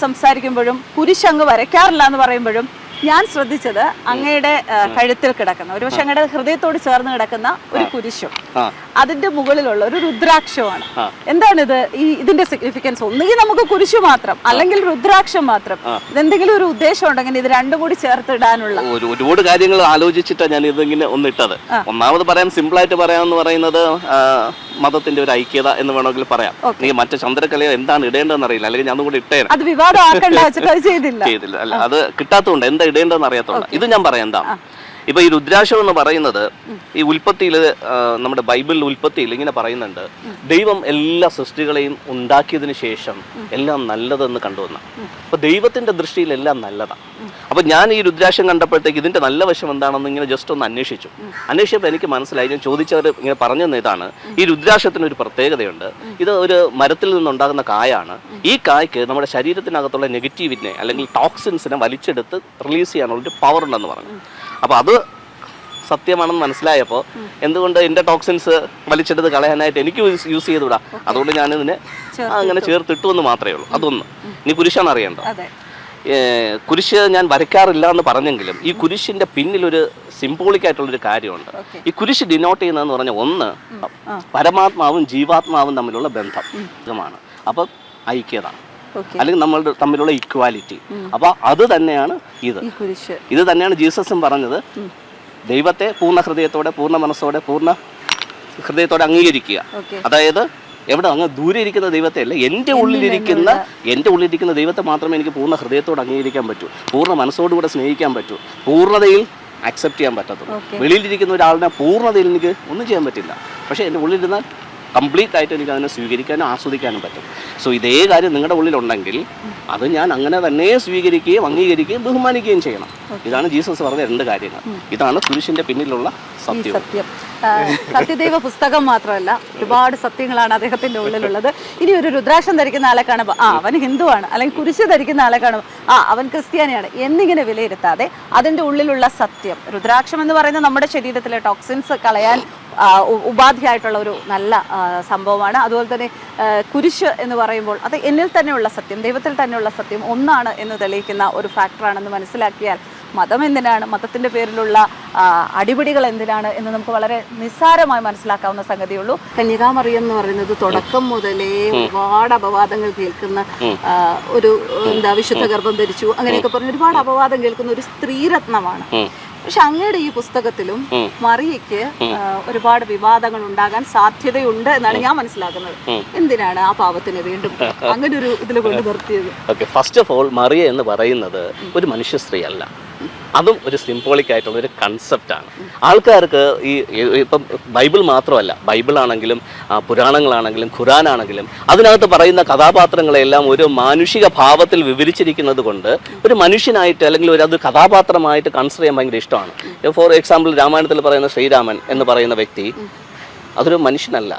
സംസാരിക്കുമ്പോഴും കുരിശങ്ങ് വരയ്ക്കാറില്ല എന്ന് പറയുമ്പോഴും ഞാൻ ശ്രദ്ധിച്ചത് അങ്ങയുടെ കഴുത്തിൽ കിടക്കുന്ന ഒരു പക്ഷെ അങ്ങയുടെ ഹൃദയത്തോട് ചേർന്ന് കിടക്കുന്ന ഒരു കുരിശും അതിന്റെ മുകളിലുള്ള ഒരു രുദ്രാക്ഷമാണ് എന്താണ് എന്താണിത് ഈ ഇതിന്റെ സിഗ്നിഫിക്കൻസ് ഒന്നുകിൽ നമുക്ക് കുരിശു മാത്രം അല്ലെങ്കിൽ രുദ്രാക്ഷം മാത്രം. ഇതെന്തെങ്കിലും ഒരു ഉദ്ദേശം ഉണ്ടെങ്കിൽ ഇത് രണ്ടും കൂടി ചേർത്തിടാനുള്ള ഒരുപാട് കാര്യങ്ങൾ ആലോചിച്ചിട്ടാണ് ഞാൻ ഇതിങ്ങനെ ഒന്നിട്ടത് ഒന്നാമത് പറയാൻ സിമ്പിൾ ആയിട്ട് പറയാമെന്ന് പറയുന്നത് മതത്തിന്റെ ഒരു ഐക്യത എന്ന് വേണമെങ്കിൽ പറയാം. നീ മറ്റേ ചന്ദ്രക്കലയോ എന്താണ് ഇടേണ്ടതെന്ന് അറിയില്ല. അല്ലെങ്കിൽ ഞാൻ കൂടി ഇട്ടേനെ അത് ചെയ്തില്ല. ചെയ്തില്ല. അല്ല അത് കിട്ടാത്തതുകൊണ്ട് എന്താ ഇടേണ്ടതെന്ന് അറിയാത്തതുകൊണ്ട്. ഇത് ഞാൻ പറയാം എന്താ? ഇപ്പൊ ഈ രുദ്രാക്ഷം എന്ന് പറയുന്നത് ഈ ഉൽപ്പത്തിയിൽ നമ്മുടെ ബൈബിളിൽ ഉൽപ്പത്തിയിൽ ഇങ്ങനെ പറയുന്നുണ്ട്. ദൈവം എല്ലാ സൃഷ്ടികളെയും ഉണ്ടാക്കിയതിനു ശേഷം എല്ലാം നല്ലതെന്ന് കണ്ടുവന്ന. അപ്പൊ ദൈവത്തിന്റെ ദൃഷ്ടിയിൽ എല്ലാം നല്ലതാണ് അപ്പൊ ഞാൻ ഈ രുദ്രാക്ഷം കണ്ടപ്പോഴത്തേക്ക് ഇതിന്റെ നല്ല വശം എന്താണെന്ന് ഇങ്ങനെ ജസ്റ്റ് ഒന്ന് അന്വേഷിച്ചു. അന്വേഷിച്ചപ്പോൾ എനിക്ക് മനസ്സിലായി. ഞാൻ ചോദിച്ചവർ ഇങ്ങനെ പറഞ്ഞു തന്നതാണ് ഈ രുദ്രാക്ഷത്തിന് ഒരു പ്രത്യേകതയുണ്ട്. ഇത് ഒരു മരത്തിൽ നിന്നുണ്ടാകുന്ന കായാണ്. ഈ കായ്ക്ക് നമ്മുടെ ശരീരത്തിനകത്തുള്ള നെഗറ്റീവിനെ അല്ലെങ്കിൽ ടോക്സിൻസിനെ വലിച്ചെടുത്ത് റിലീസ് ചെയ്യാനുള്ള ഒരു പവർ ഉണ്ടെന്ന് പറഞ്ഞു. അപ്പോൾ അത് സത്യമാണെന്ന് മനസ്സിലായപ്പോൾ എന്തുകൊണ്ട് എന്റെ ടോക്സിൻസ് വലിച്ചെടുത്ത് കളയാനായിട്ട് എനിക്ക് യൂസ് ചെയ്ത് വിടാം അതുകൊണ്ട് ഞാനിതിനെ അങ്ങനെ ചേർത്തിട്ടു എന്ന് മാത്രമേ ഉള്ളൂ. അതൊന്ന്. ഇനി കുരിശാണ് അറിയേണ്ടത്. അതെ. കുരിശ് ഞാൻ വരയ്ക്കാറില്ല എന്ന് പറഞ്ഞെങ്കിലും ഈ കുരിശിന്റെ പിന്നിലൊരു സിംബോളിക് ആയിട്ടുള്ളൊരു കാര്യമുണ്ട്. ഈ കുരിശ് ഡിനോട്ട് ചെയ്യുന്നതെന്ന് പറഞ്ഞ ഒന്ന് പരമാത്മാവും ജീവാത്മാവും തമ്മിലുള്ള ബന്ധം ഇതുമാണ്. അപ്പം ഐക്യത. അല്ലെങ്കിൽ നമ്മൾ തമ്മിലുള്ള ഇക്വാലിറ്റി അപ്പൊ അത് തന്നെയാണ് ഇത്. ഇത് തന്നെയാണ് ജീസസും പറഞ്ഞത്. ദൈവത്തെ പൂർണ ഹൃദയത്തോടെ പൂർണ മനസ്സോടെ പൂർണ ഹൃദയത്തോടെ അംഗീകരിക്കുക. അതായത് എവിടെ അങ്ങ് ദൂരെ ഇരിക്കുന്ന ദൈവത്തെ അല്ല എന്റെ ഉള്ളിലിരിക്കുന്ന എന്റെ ഉള്ളിലിരിക്കുന്ന ദൈവത്തെ മാത്രമേ എനിക്ക് പൂർണ ഹൃദയത്തോട് അംഗീകരിക്കാൻ പറ്റൂ. പൂർണ മനസ്സോടുകൂടെ സ്നേഹിക്കാൻ പറ്റൂ. പൂർണതയിൽ അക്സെപ്റ്റ് ചെയ്യാൻ പറ്റത്തുള്ളൂ. വെളിയിലിരിക്കുന്ന ഒരാളിനെ പൂർണതയിൽ എനിക്ക് ഒന്നും ചെയ്യാൻ പറ്റില്ല. പക്ഷേ എന്റെ ഉള്ളിലിരുന്നാൽ കംപ്ലീറ്റ് ആയിട്ട് എനിക്ക് അതിനെ സ്വീകരിക്കാനും ആസ്വദിക്കാനും പറ്റും. സോ ഇതേ കാര്യം നിങ്ങളുടെ ഉള്ളിലുണ്ടെങ്കിൽ അത് ഞാൻ അങ്ങനെ തന്നെ സ്വീകരിക്കുകയും അംഗീകരിക്കുകയും ബഹുമാനിക്കുകയും ചെയ്യണം. ഇതാണ് ജീസസ് പറഞ്ഞ രണ്ട് കാര്യങ്ങൾ. ഇതാണ് പുരുഷന്റെ പിന്നിലുള്ള സത്യം. സത്യദൈവ പുസ്തകം മാത്രമല്ല ഒരുപാട് സത്യങ്ങളാണ് അദ്ദേഹത്തിന്റെ ഉള്ളിലുള്ളത്. ഇനി ഒരു രുദ്രാക്ഷം ധരിക്കുന്ന ആളെ കാണുമ്പോൾ ആ അവൻ ഹിന്ദുവാണ് അല്ലെങ്കിൽ കുരിശ് ധരിക്കുന്ന ആളെ കാണുമ്പോൾ ആ അവൻ ക്രിസ്ത്യാനിയാണ് എന്നിങ്ങനെ വിലയിരുത്താതെ അതിന്റെ ഉള്ളിലുള്ള സത്യം. രുദ്രാക്ഷം എന്ന് പറയുന്നത് നമ്മുടെ ശരീരത്തിലെ ടോക്സിൻസ് കളയാൻ ഉപാധിയായിട്ടുള്ള ഒരു നല്ല സംഭവമാണ്. അതുപോലെ തന്നെ കുരിശ് എന്ന് പറയുമ്പോൾ അത് എന്നിൽ തന്നെയുള്ള സത്യം ദൈവത്തിൽ തന്നെയുള്ള സത്യം ഒന്നാണ് എന്ന് തെളിയിക്കുന്ന ഒരു ഫാക്ടറാണെന്ന് മനസ്സിലാക്കിയാൽ മതം എന്തിനാണ്? മതത്തിന്റെ പേരിലുള്ള അടിപിടികൾ എന്തിനാണ് എന്ന് നമുക്ക് വളരെ നിസ്സാരമായി മനസ്സിലാക്കാവുന്ന സംഗതിയുള്ളൂ. കന്യകാമറിയം എന്ന് പറയുന്നത് തുടക്കം മുതലേ ഒരുപാട് അപവാദങ്ങൾ കേൾക്കുന്ന ഒരു എന്താ വിശുദ്ധ ഗർഭം ധരിച്ചു അങ്ങനെയൊക്കെ പറഞ്ഞ് ഒരുപാട് അപവാദം കേൾക്കുന്ന ഒരു സ്ത്രീരത്നമാണ്. പക്ഷെ അങ്ങയുടെ ഈ പുസ്തകത്തിലും മറിയയ്ക്ക് ഒരുപാട് വിവാദങ്ങൾ ഉണ്ടാകാൻ സാധ്യതയുണ്ട് എന്നാണ് ഞാൻ മനസ്സിലാക്കുന്നത്. എന്തിനാണ് ആ പാവത്തിനെ വീണ്ടും അങ്ങനെ ഒരു ഇതിൽ കൊണ്ട് നിർത്തിയത് okay first of all Mariya എന്ന് പറയുന്നത് ഒരു മനുഷ്യ സ്ത്രീ അല്ല അതും ഒരു സിംബോളിക് ആയിട്ടുള്ള ഒരു കൺസെപ്റ്റാണ് ആൾക്കാർക്ക് ഈ ഇപ്പം ബൈബിൾ മാത്രമല്ല ബൈബിൾ ആണെങ്കിലും ആ, പുരാണങ്ങളാണെങ്കിലും ഖുറാനാണെങ്കിലും അതിനകത്ത് പറയുന്ന കഥാപാത്രങ്ങളെല്ലാം ഒരു മാനുഷിക ഭാവത്തിൽ വിവരിച്ചിരിക്കുന്നത് കൊണ്ട് ഒരു മനുഷ്യനായിട്ട് അല്ലെങ്കിൽ ഒരു അത് കഥാപാത്രമായിട്ട് കൺസിഡർ ചെയ്യാൻ ഭയങ്കര ഇഷ്ടമാണ്. ഫോർ എക്സാമ്പിൾ രാമായണത്തിൽ പറയുന്ന ശ്രീരാമൻ എന്ന് പറയുന്ന വ്യക്തി അതൊരു മനുഷ്യനല്ല.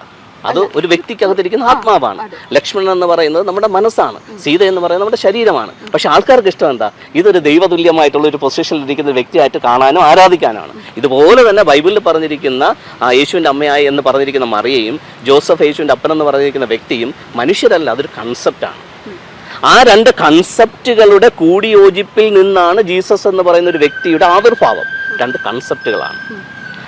അത് ഒരു വ്യക്തിക്കകത്തിരിക്കുന്ന ആത്മാവാണ്. ലക്ഷ്മണൻ എന്ന് പറയുന്നത് നമ്മുടെ മനസ്സാണ്. സീത എന്ന് പറയുന്നത് നമ്മുടെ ശരീരമാണ്. പക്ഷെ ആൾക്കാർക്ക് ഇഷ്ടം എന്താ? ഇതൊരു ദൈവതുല്യമായിട്ടുള്ള ഒരു പൊസിഷനിൽ ഇരിക്കുന്ന വ്യക്തിയായിട്ട് കാണാനോ ആരാധിക്കാനാണ് ഇതുപോലെ തന്നെ ബൈബിളിൽ പറഞ്ഞിരിക്കുന്ന ആ, യേശുവിന്റെ അമ്മയായി എന്ന് പറഞ്ഞിരിക്കുന്ന മറിയയും ജോസഫ് യേശുവിന്റെ അപ്പനെന്ന് പറഞ്ഞിരിക്കുന്ന വ്യക്തിയും മനുഷ്യരല്ല അതൊരു കൺസെപ്റ്റാണ് ആ രണ്ട് കൺസെപ്റ്റുകളുടെ കൂടിയോജിപ്പിൽ നിന്നാണ് ജീസസ് എന്ന് പറയുന്ന ഒരു വ്യക്തിയുടെ ആവിർഭാവം. രണ്ട് കൺസെപ്റ്റുകളാണ്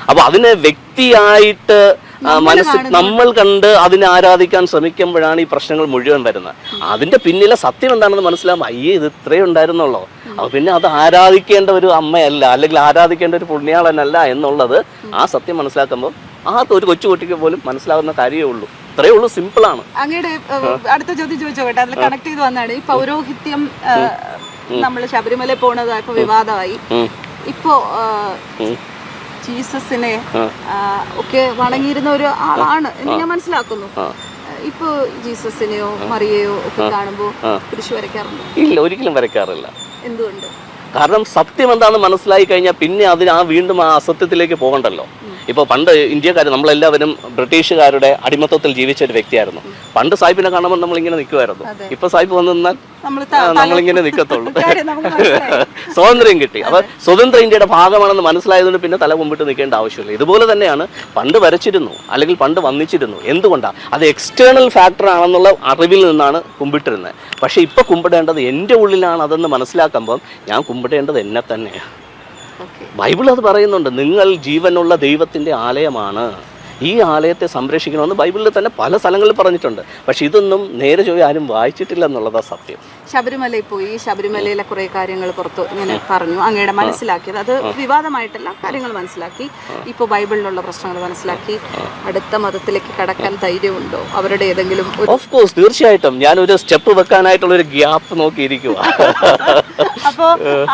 അപ്പൊ അതിനെ വ്യക്തിയായിട്ട് ആ, മനസ്സിൽ നമ്മൾ കണ്ട് അതിനെ ആരാധിക്കാൻ ശ്രമിക്കുമ്പോഴാണ് ഈ പ്രശ്നങ്ങൾ മുഴുവൻ വരുന്നത്. അതിന്റെ പിന്നിലെ സത്യം എന്താണെന്ന് മനസ്സിലാകുമ്പോൾ അയ്യേ ഇത് ഇത്രയും ഉണ്ടായിരുന്നുള്ളൂ. അപ്പൊ പിന്നെ അത് ആരാധിക്കേണ്ട ഒരു അമ്മയല്ല അല്ലെങ്കിൽ ആരാധിക്കേണ്ട ഒരു പുണ്യാളനല്ല എന്നുള്ളത് ആ സത്യം മനസ്സിലാക്കുമ്പോൾ ആ ഒരു കൊച്ചുകുട്ടിക്ക് പോലും മനസ്സിലാകുന്ന കാര്യമേ ഉള്ളൂ. ഇത്രയേ ഉള്ളൂ സിമ്പിളാണ് അങ്ങയുടെ അടുത്ത ചോദ്യം ചോദിച്ചോട്ടെ അതിൽ കണക്ട് ചെയ്ത് വന്നാണ്. ഈ പൗരോഹിത്യം നമ്മൾ ശബരിമല പോണത് ഇപ്പൊ വിവാദമായി. ഇപ്പോ. ജീസസിനെ ഒക്കെ വണങ്ങിയിരുന്ന ഒരു ആളാണ് എന്ന് ഞാൻ മനസ്സിലാക്കുന്നു. ഇപ്പോ ജീസസിനെയോ മറിയയോ ഒക്കെ കാണുമ്പോ കുരിശ് വരയ്ക്കാറുണ്ട്? ഇല്ല ഒരിക്കലും വരയ്ക്കാറില്ല. എന്തുകൊണ്ട്? കാരണം സത്യം എന്താണെന്ന് മനസ്സിലായി കഴിഞ്ഞാൽ പിന്നെ അതിന് ആ വീണ്ടും ആ അസത്യത്തിലേക്ക് പോകണ്ടല്ലോ. ഇപ്പോൾ പണ്ട് ഇന്ത്യക്കാർ നമ്മളെല്ലാവരും ബ്രിട്ടീഷുകാരുടെ അടിമത്തത്തിൽ ജീവിച്ച ഒരു വ്യക്തിയായിരുന്നു. പണ്ട് സാഹിബിനെ കാണുമ്പോൾ നമ്മളിങ്ങനെ നിൽക്കുമായിരുന്നു. ഇപ്പൊ സാഹിബ് വന്നു നിന്നാൽ നമ്മളിങ്ങനെ നിൽക്കത്തുള്ളൂ. സ്വാതന്ത്ര്യം കിട്ടി. അപ്പൊ സ്വതന്ത്ര ഇന്ത്യയുടെ ഭാഗമാണെന്ന് മനസ്സിലായതുകൊണ്ട് പിന്നെ തല കുമ്പിട്ട് നിൽക്കേണ്ട ആവശ്യമില്ല. ഇതുപോലെ തന്നെയാണ് പണ്ട് വരച്ചിരുന്നു അല്ലെങ്കിൽ പണ്ട് വന്നിച്ചിരുന്നു. എന്തുകൊണ്ടാണ് അത് എക്സ്റ്റേണൽ ഫാക്ടർ ആണെന്നുള്ള അറിവിൽ നിന്നാണ് കുമ്പിട്ടിരുന്നത്. പക്ഷെ ഇപ്പൊ കുമ്പിടേണ്ടത് എന്റെ ഉള്ളിലാണ് അതെന്ന് മനസ്സിലാക്കുമ്പോൾ ഞാൻ കുമ്പിടേണ്ടത് എന്നെ തന്നെയാണ്. ബൈബിൾ അത് പറയുന്നുണ്ട് നിങ്ങൾ ജീവനുള്ള ദൈവത്തിന്റെ ആലയമാണ്. ഈ ആലയത്തെ സംരക്ഷിക്കണമെന്ന് ബൈബിളിൽ തന്നെ പല സ്ഥലങ്ങളിൽ പറഞ്ഞിട്ടുണ്ട്. പക്ഷേ ഇതൊന്നും നേരെ ചോദ്യം ആരും വായിച്ചിട്ടില്ല എന്നുള്ളതാണ് സത്യം. ശബരിമലയിൽ പോയി ശബരിമലയിലെ കുറേ കാര്യങ്ങൾ പുറത്ത് ഇങ്ങനെ പറഞ്ഞു അങ്ങയുടെ മനസ്സിലാക്കിയത്. അത് വിവാദമായിട്ടല്ല കാര്യങ്ങൾ മനസ്സിലാക്കി. ഇപ്പോൾ ബൈബിളിലുള്ള പ്രശ്നങ്ങൾ മനസ്സിലാക്കി. അടുത്ത മതത്തിലേക്ക് കടക്കാൻ ധൈര്യമുണ്ടോ? അവരുടെ ഏതെങ്കിലും ഓഫ് കോഴ്സ് തീർച്ചയായിട്ടും. ഞാൻ ഒരു സ്റ്റെപ്പ് വെക്കാനായിട്ടുള്ള ഒരു ഗ്യാപ്പ് നോക്കിയിരിക്കുക അപ്പോ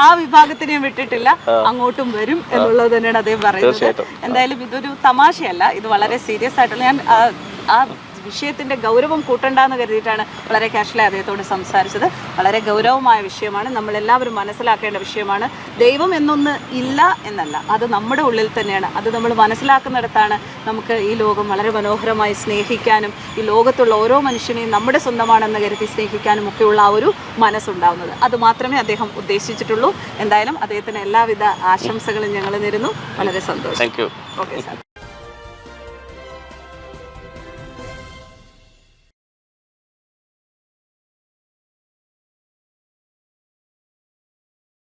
ആ വിഭാഗത്തിനെയും വിട്ടിട്ടില്ല. അങ്ങോട്ടും വരും എന്നുള്ളത് തന്നെയാണ് അദ്ദേഹം പറയുന്നത്. എന്തായാലും ഇതൊരു തമാശയല്ല. ഇത് വളരെ സീരിയസ് ആയിട്ടുള്ള ഞാൻ ആ, ആ വിഷയത്തിന്റെ ഗൗരവം കൂട്ടണ്ടെന്ന് കരുതിയിട്ടാണ് വളരെ കാഷ്വലി അദ്ദേഹത്തോട് സംസാരിച്ചത്. വളരെ ഗൗരവമായ വിഷയമാണ്. നമ്മളെല്ലാവരും മനസ്സിലാക്കേണ്ട വിഷയമാണ്. ദൈവം എന്നൊന്ന് ഇല്ല എന്നല്ല. അത് നമ്മുടെ ഉള്ളിൽ തന്നെയാണ്. അത് നമ്മൾ മനസ്സിലാക്കുന്നിടത്താണ് നമുക്ക് ഈ ലോകം വളരെ മനോഹരമായി സ്നേഹിക്കാനും ഈ ലോകത്തുള്ള ഓരോ മനുഷ്യനെയും നമ്മുടെ സ്വന്തമാണെന്ന് കരുതി സ്നേഹിക്കാനും ഒക്കെയുള്ള ആ ഒരു മനസ്സുണ്ടാവുന്നത്. അത് മാത്രമേ അദ്ദേഹം ഉദ്ദേശിച്ചിട്ടുള്ളൂ. എന്തായാലും അദ്ദേഹത്തിന് എല്ലാവിധ ആശംസകളും ഞങ്ങൾ നേരുന്നു. വളരെ സന്തോഷം. Okay sir